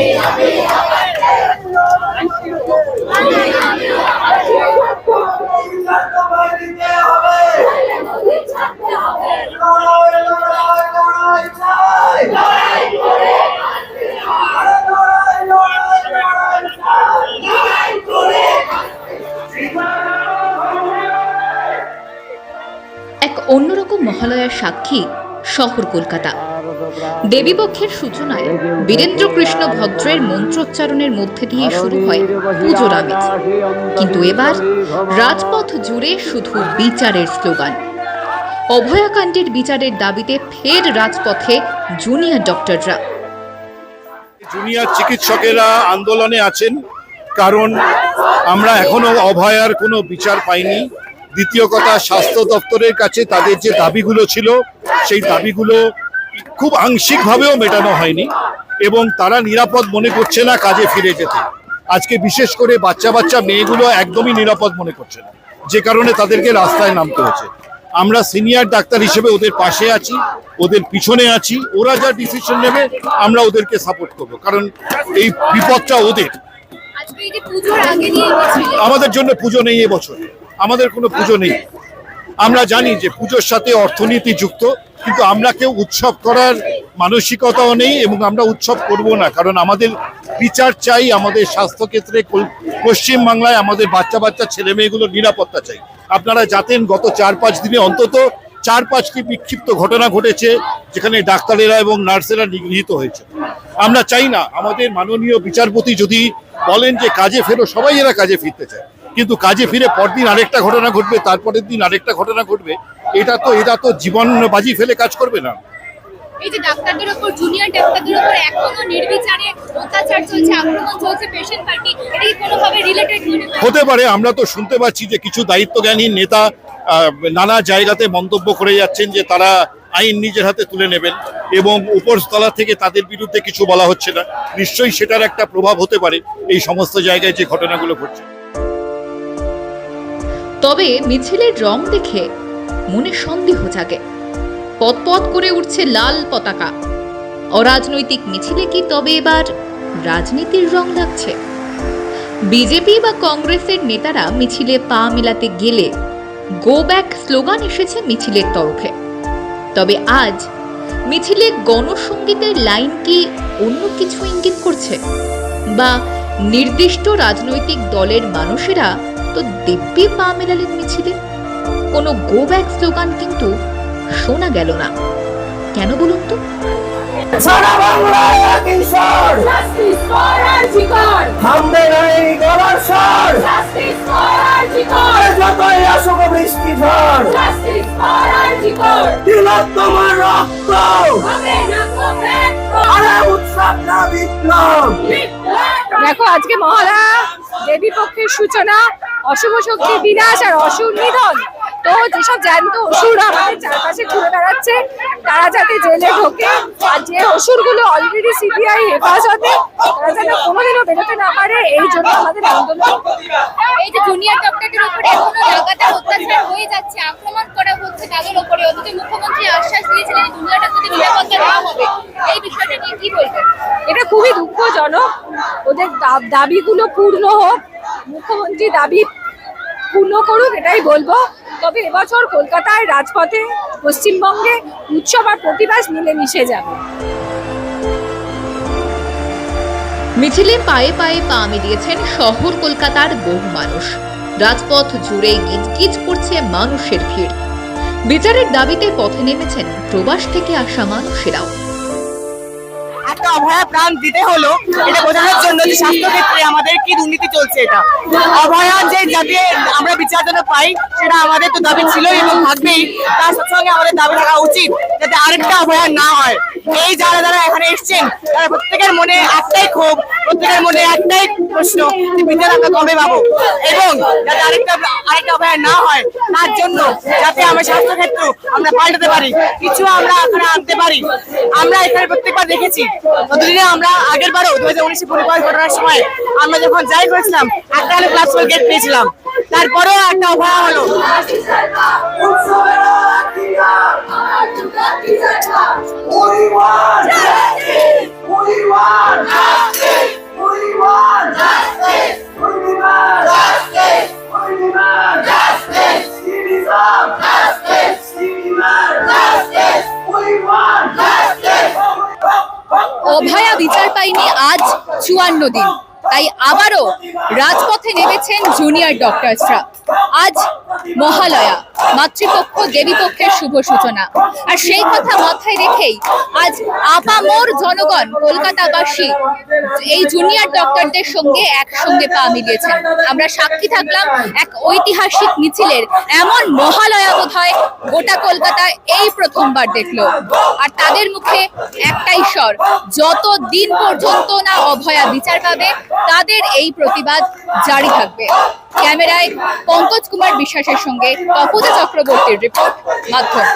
এক অন্যরকম মহালয়ার সাক্ষী শহর কলকাতা। দেবীপক্ষের সূচনায় বীরেন্দ্র কৃষ্ণ ভদ্রের মন্ত্রোচ্চারণের মধ্যে দিয়ে শুরু হয় পুজোর আমেজ। কিন্তু এবার রাজপথ জুড়ে শুধু বিচারের স্লোগান। অভয়াকাণ্ডের বিচারের দাবিতে ফের রাজপথে জুনিয়র ডক্টররা। জুনিয়র চিকিৎসকেরা আন্দোলনে আছেন, কারণ আমরা এখনও অভয়ার কোনো বিচার পাইনি। দ্বিতীয় কথা, স্বাস্থ্য দপ্তরের কাছে তাদের যে দাবিগুলো ছিল, সেই দাবিগুলো খুব আংশিকভাবেও মেটানো হয়নি এবং তারা নিরাপদ মনে করছে না কাজে ফিরে যেতে। আজকে বিশেষ করে বাচ্চা বাচ্চা মেয়েগুলো একদমই নিরাপদ মনে করছে না যে কারণে তাদেরকে রাস্তায় নামতে হচ্ছে। আমরা সিনিয়র ডাক্তার হিসেবে ওদের পাশে আছি ওদের পিছনে আছি ওরা যা ডিসিশন নেবে আমরা ওদেরকে সাপোর্ট করব। কারণ এই বিপদটা ওদের। আমাদের জন্য পুজো নেই এবছর আমাদের কোনো পুজো নেই। আমরা জানি যে পুজোর সাথে অর্থনীতি যুক্ত কিন্তু আমরা কেউ উৎসব করার মানসিকতাও নেই এবং আমরা উৎসব করব না, কারণ আমাদের বিচার চাই, আমাদের স্বাস্থ্যক্ষেত্রে পশ্চিমবাংলায় আমাদের বাচ্চা বাচ্চা, ছেলে মেয়েগুলোর নিরাপত্তা চাই। আপনারা জানেন গত চার পাঁচ দিনে অন্তত চার পাঁচটি বিক্ষিপ্ত ঘটনা ঘটেছে, যেখানে ডাক্তারেরা এবং নার্সেরা নিগৃহীত হয়েছে। আমরা চাই না, আমাদের মাননীয় বিচারপতি যদি বলেন যে কাজে ফেরো, সবাই এরা কাজে ফিরতে চায়। কিন্তু কাজে ফিরে পরদিন আরেকটা ঘটনা ঘটবে তারপরের দিন আরেকটা ঘটনা ঘটবে এটা তো এটা তো জীবন বাজি ফেলে কাজ করবে না। এই যে ডাক্তারদের উপর জুনিয়র ডাক্তারদের উপর এখনও নির্বিচারে অত্যাচার চলছে আক্রমণ চলছে পেশেন্ট পার্টি এটা কি কোনোভাবে রিলেটেড হতে পারে আমরা তো শুনতে পাচ্ছি যে কিছু দায়িত্বজ্ঞানী নেতা নানা জায়গাতে মন্তব্য করে যাচ্ছেন যে তারা আইন নিজের হাতে তুলে নেবেন এবং উপরতলা থেকে তাদের বিরুদ্ধে কিছু বলা হচ্ছে না। নিশ্চয়ই সেটার একটা প্রভাব হতে পারে এই সমস্ত জায়গায় যে ঘটনাগুলো ঘটছে। তবে মিছিলের রং দেখে মনে সন্দেহ জাগে। পথ করে উঠছে লাল পতাকা। অরাজনৈতিক মিছিলে কি তবে এবার রাজনীতির রং লাগছে? বিজেপি বা কংগ্রেসের নেতারা মিছিলে পা মেলাতে গেলে গো ব্যাক স্লোগান এসেছে মিছিলের তরফে। তবে আজ মিছিলে গণসঙ্গীতের লাইন কি অন্য কিছু ইঙ্গিত করছে? বা নির্দিষ্ট রাজনৈতিক দলের মানুষেরা তো দিব্যি পা মেলালেন মিছিলে। কোনো গো ব্যাক স্লোগান কিন্তু শোনা গেল না। কেন বলুন তো? সারা বাংলায় একই জাস্টিস ফর আরজিকর থামবে না এই গলার স্বর। জাস্টিস ফর আরজিকর যতই আসুক বৃষ্টি ঝড়। জাস্টিস ফর আরজিকর তিলক তোমার রক্ত। হবে না কমবে আরে উৎসব না বিপ্লব। দেখো আজকে মহালয়া দেবী পক্ষের সূচনা অশুভ শক্তির বিনাশ আর অসুর নিধন। তো যেসব জ্যান্ত অসুর আমাদের চারপাশে ঘুরে বেড়াচ্ছে তারা যাতে জেলে ঢোকে। আর যে অসুরগুলো অলরেডি সিবিআই হেফাজতে তারা যেন কোনোদিনও বেরোতে না পারে এই জন্য আমাদের আন্দোলন। এই যে জুনিয়র ডক্টরদের উপরে এখনও লাগাতার অত্যাচার হয়ে যাচ্ছে আক্রমণ করা হচ্ছে তাদের উপরে অথচ মুখ্যমন্ত্রী আশ্বাস দিয়েছিলেন জুনিয়র ডক্টরদের নিরাপত্তা দেওয়া হবে। এই বিষয়টা নিয়ে কি বলবেন? এটা খুবই দুঃখজনক। ওদের দাবিগুলো পূর্ণ হোক মুখ্যমন্ত্রী দাবি পূর্ণ করুক, এটাই বলব। তবে এবছর কলকাতায় রাজপথে পশ্চিমবঙ্গে উৎসব আর প্রতিবাদ মিলে মিশে যাবে। মিছিলে পায়ে পায়ে পা মিলিয়েছেন শহর কলকাতার বহু মানুষ। রাজপথ জুড়ে গিজগিজ করছে মানুষের ভিড়। বিচারের দাবিতে পথে নেমেছেন প্রবাস থেকে আসা মানুষেরাও। একটা অভয়া প্রাণ দিতে হলো, এটা বোঝানোর জন্য যে স্বাস্থ্যক্ষেত্রে আমাদের কি দুর্নীতি চলছে এটা। অভয়া যে যাতে আমরা বিচার জন্য পাই, সেটা আমাদের তো দাবি ছিল এবং থাকবেই। তার সঙ্গে আমাদের দাবি থাকা উচিত যাতে আরেকটা অভয়া না হয়। এই যারা যারা এখানে এসেছেন, তারা প্রত্যেকের মনে একটাই ক্ষোভ প্রত্যেকের মনে একটাই প্রশ্ন যে বিচার কবে পাবো? এবং যাতে আরেকটা আরেকটা অভয়া না হয়, তার জন্য যাতে আমরা স্বাস্থ্য ক্ষেত্র আমরা পাল্টাতে পারি, কিছু আমরা এখানে আনতে পারি। আমরা এখানে প্রত্যেকবার দেখেছি, ততদিনে আমরা আগের বারও দু হাজার উনিশে পরিবার ঘটনার সময় আমরা যখন যাই করেছিলাম একটা ক্লাস গেট পেয়েছিলাম। তারপরেও একটা অভয়া হলো অভয়া বিচার পায়নি আজ চুয়ান্ন দিন। তাই আবারও রাজপথে নেমেছেন জুনিয়র ডক্টরসরা আজ মহালয়া, মাতৃপক্ষ, দেবীপক্ষের শুভ সূচনা। আর সেই কথা মাথায় রেখেই আজ আপামোর জনগণ, কলকাতাবাসী, এই জুনিয়র ডক্টরদের সঙ্গে একসঙ্গে পা মিলিয়েছেন। আমরা সাক্ষী থাকলাম এক ঐতিহাসিক মিছিলের। এমন মহালয়া বোধ হয় গোটা কলকাতায় এই প্রথমবার দেখল। আর তাদের মুখে একটাই স্বর যত দিন পর্যন্ত না অভয়া বিচার পাবে তাদের এই প্রতিবাদ জারি থাকবে। ক্যামেরায় পঙ্কজ কুমার বিশ্বাসের সঙ্গে তপজা চক্রবর্তীর রিপোর্ট মাধ্যম।